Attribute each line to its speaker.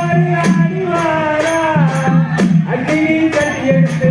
Speaker 1: அடிவாரா அக்னி கட்டி எடுத்து